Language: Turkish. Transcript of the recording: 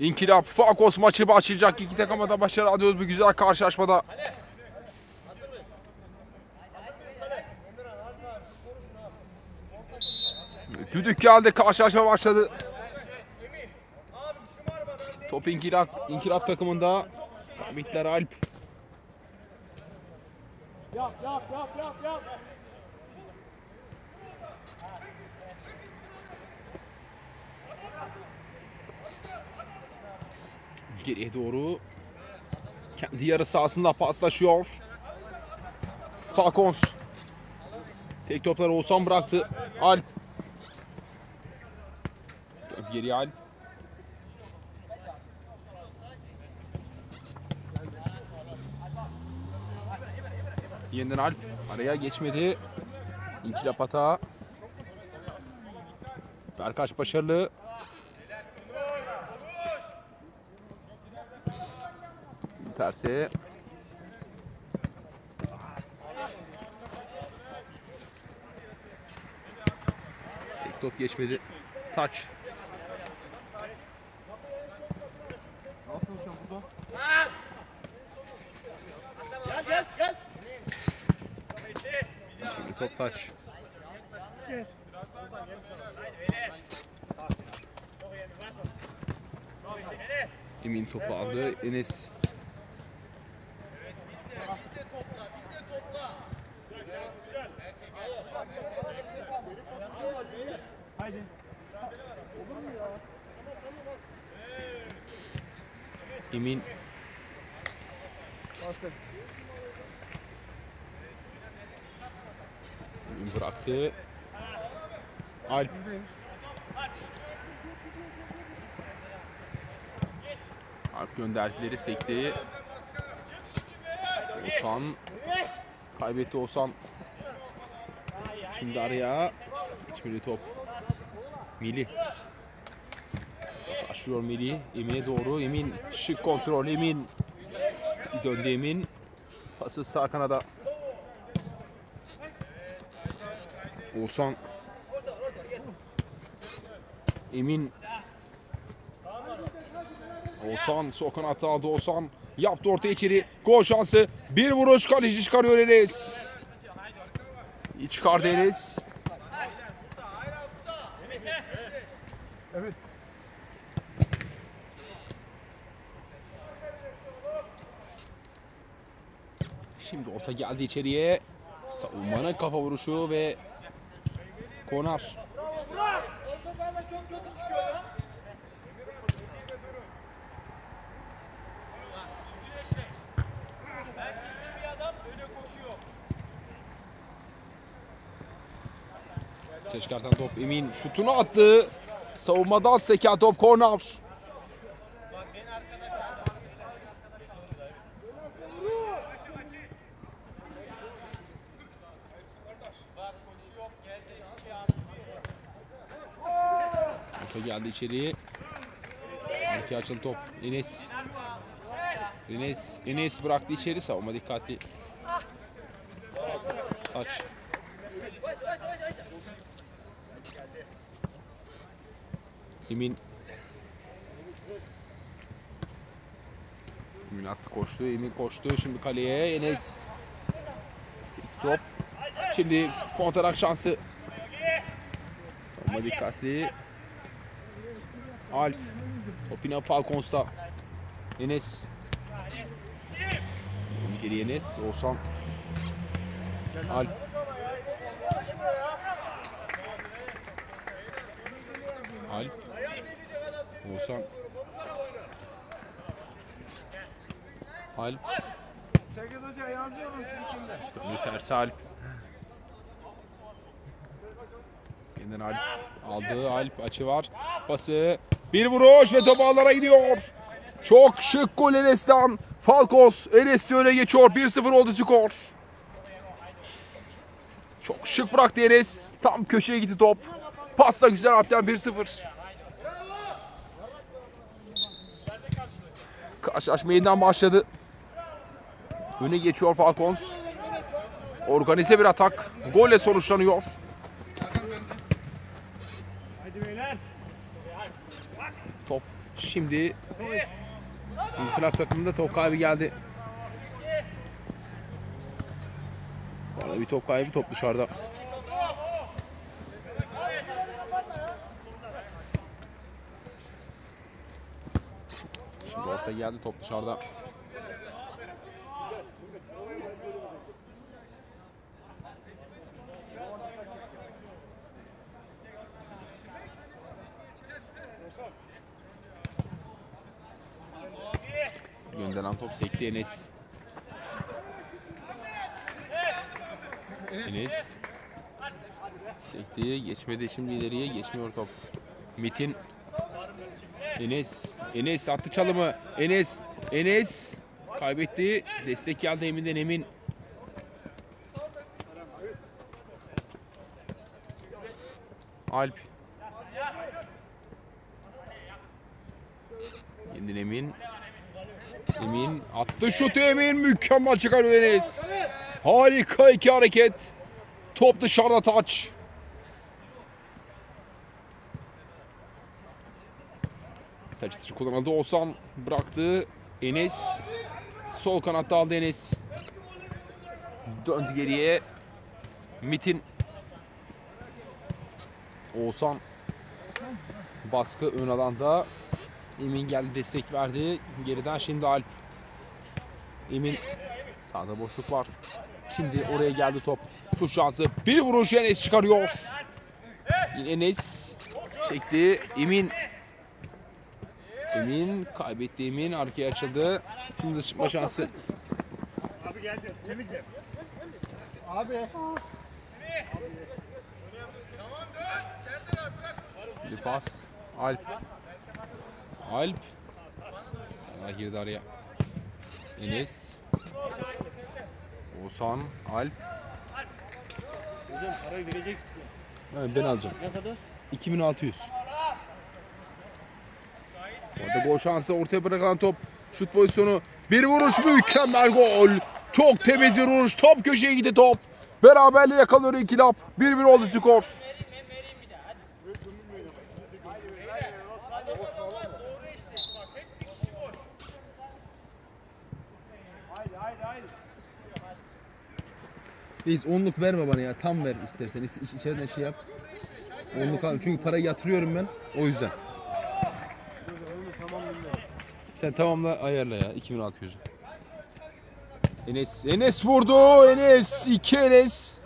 İnkılap Falkos maçı başlayacak. İki takıma da başarı diliyoruz bu güzel karşılaşmada. Düdük geldi. Karşılaşma başladı. Top İnkılap, İnkılap takımında. Tamitler Alp. Yap yap yap yap yap. Geriye doğru. Kendi yarı sahasında paslaşıyor. Falcons. Tek topları Oğuzhan bıraktı. Alp. Geriye Alp. Yeniden Alp. Araya geçmedi. İnkilap hata. Berkaç başarılı. Tersi. Tek top geçmedi. Taç. Gel gel gel. Şimdi top taç. Emin topu aldı. Enes Haydi. Emin Bastır. Emin bıraktı. Alp Alp gönderdileri sekti. Oğuzhan kaybetti Oğuzhan. Şimdi araya geçmeli top. Mili. Başlıyor Mili. Emin'e doğru. Emin şık kontrol. Emin döndü Emin. Pası sağ kanada. Oğuzhan Emin Oğuzhan Sokan hata aldı Oğuzhan yaptı orta içeri. Gol şansı. Bir vuruş kaleci çıkarıyor Enes. Çıkardı Enes. Evet. Şimdi orta geldi içeriye. Savunmanın kafa vuruşu ve Konar Çıkartan top Emin şutunu attı. Savunmadan seken top korner. Orta geldi içeriye. Arki açıldı top. Enes. Enes, Enes bıraktı içeri savunma dikkatli. Taç. Emin. Emin attı koştu. Emin koştu. Şimdi kaleye. Enes. Top. Şimdi kontrarak şansı. Savunma dikkatli. Alp. Topina Falcons'ta. Enes. Geri Enes. Oğuzhan. Alp. Alp. Oğuzhan. Alp. Şevket Hoca yazıyor musun? Döndü tersi Alp. Yeniden Alp aldı. Alp açı var. Pası. Bir vuruş ve top ağlara gidiyor. Çok şık gol Enes'ten. Falkos Enes'i öne geçiyor. 1-0 oldu skor. Çok şık bıraktı Enes. Tam köşeye gitti top. Pas da güzel Alp'ten 1-0. Karşılaşma yeniden başladı. Öne geçiyor Falcons. Organize bir atak. Golle sonuçlanıyor. Top Şimdi İnfilak takımında top kaybı geldi. Bir top kaybı top dışarıda. Şimdi orta geldi top dışarıda. Gönderen top sekti Enes. Enes. Sekti. Geçmedi şimdi ileriye. Geçmiyor top. Metin. Enes. Enes attı çalımı. Enes. Enes. Kaybetti. Destek geldi Emin'den Emin. Alp. Kendin Emin. Emin attı şutu Emin mükemmel çıkarıyor Enes. Harika iki hareket. Top dışarıda taç. Taç atışı kullanıldı. Osan bıraktı. Enes. Sol kanatta aldı Enes. Döndü geriye. Mitin. Oğuzhan. Baskı ön alanda. Emin geldi destek verdi. Geriden şimdi Alp. Emin sağda boşluk var. Şimdi oraya geldi top. Şu şansı bir vuruş Enes çıkarıyor. Yine Enes sekti. Emin Emin kaybetti Emin arkaya açıldı. Şimdi sıçma şansı. Abi geldi. Temizle. Abi. Bir pas. Alp. Alp. Sana girdi araya. Enes. Oğuzhan. Alp. Hocam parayı verecek. Evet, ben alacağım. Ne kadar? 2600. Orada gol şansı ortaya bırakan top. Şut pozisyonu. Bir vuruş mükemmel gol. Çok temiz bir vuruş. Top köşeye gitti top. Beraberliği yakalıyor ikilap. 1-1 oldu skor. Reis onluk verme bana ya. Tam ver istersen. İç, iç- içeriden şey yap. Onluk al. Çünkü parayı yatırıyorum ben. O yüzden. Sen tamamla ayarla ya 2600'ü. Enes Enes vurdu. Enes 2 Enes.